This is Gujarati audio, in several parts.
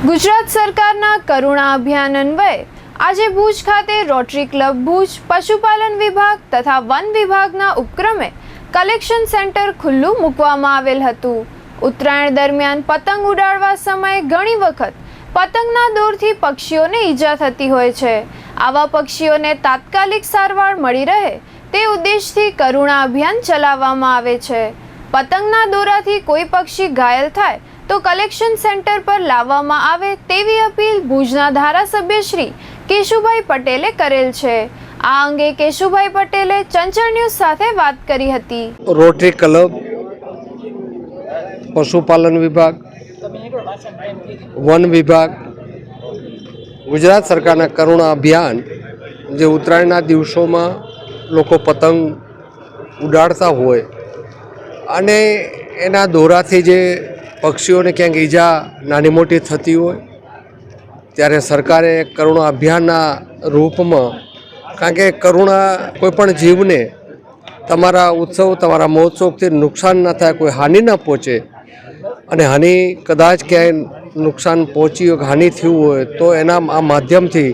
ગુજરાત સરકારના કરુણા અભિયાન અન્વયે આજે ભુજ ખાતે રોટરી ક્લબ ભુજ, પશુપાલન વિભાગ તથા વન વિભાગના ઉપક્રમે કલેક્શન સેન્ટર ખુલ્લું મૂકવામાં આવેલ હતું. ઉત્તરાયણ દરમિયાન પતંગ ઉડાડવા સમયે ઘણી વખત પતંગના દોરથી પક્ષીઓને ઈજા થતી હોય છે. આવા પક્ષીઓને તાત્કાલિક સારવાર મળી રહે તે ઉદ્દેશથી કરુણા અભિયાન ચલાવવામાં આવે છે. પતંગના દોરાથી કોઈ પક્ષી ઘાયલ થાય તો કલેક્શન સેન્ટર પર લાવવામાં આવે તેવી અપીલ ભુજના ધારાસભ્ય શ્રી કેશુભાઈ પટેલે કરેલ છે. આ અંગે કેશુભાઈ પટેલે ચંચળ ન્યૂઝ સાથે વાત કરી હતી. રોટરી ક્લબ, પશુપાલન વિભાગ, વન વિભાગ, ગુજરાત સરકારના કરુણા અભિયાન જે ઉત્તરાયણના દિવસોમાં લોકો પતંગ ઉડાડતા હોય અને એના દોરાથી જે પક્ષીઓને ક્યાંક ઈજા નાની મોટી થતી હોય, ત્યારે સરકારે કરુણા અભિયાનના રૂપમાં, કારણ કે કરુણા કોઈપણ જીવને તમારા ઉત્સવ, તમારા મહોત્સવથી નુકસાન ન થાય, કોઈ હાનિ ન પહોંચે, અને હાનિ કદાચ ક્યાંય નુકસાન પહોંચી હોય, કે હાનિ થયું હોય, તો એના આ માધ્યમથી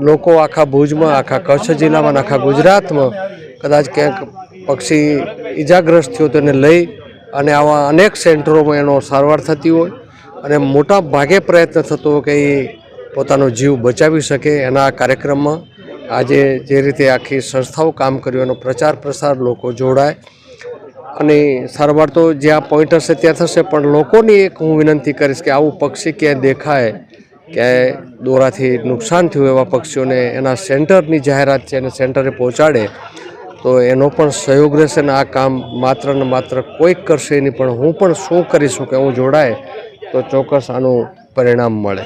લોકો આખા ભુજમાં, આખા કચ્છ જિલ્લામાં આખા ગુજરાતમાં કદાચ ક્યાંક પક્ષી ઈજાગ્રસ્ત થયો તો એને લઈ અને આવા અનેક સેન્ટરોમાં એનો સારવાર થતી હોય અને મોટા ભાગે પ્રયત્ન થતો કે એ પોતાનો જીવ બચાવી શકે એના કાર્યક્રમમાં આજે જે રીતે આખી સંસ્થાઓ કામ કર્યું, એનો પ્રચાર પ્રસાર લોકો જોડાય. અને સારવાર તો જ્યાં પોઈન્ટ હશે ત્યાં થશે, પણ લોકોની એક હું વિનંતી કરીશ કે આવું પક્ષી ક્યાંય દેખાય, ક્યાંય દોરાથી નુકસાન થયું એવા પક્ષીઓને એના સેન્ટરની જાહેરાત છે એને સેન્ટરે પહોંચાડે તો એનો પણ સહયોગ રહેશે ને આ કામ માત્ર ને માત્ર કોઈક કરશે નહીં પણ હું પણ શું કરી શકું હું જોડાય તો ચોક્કસ આનું પરિણામ મળે.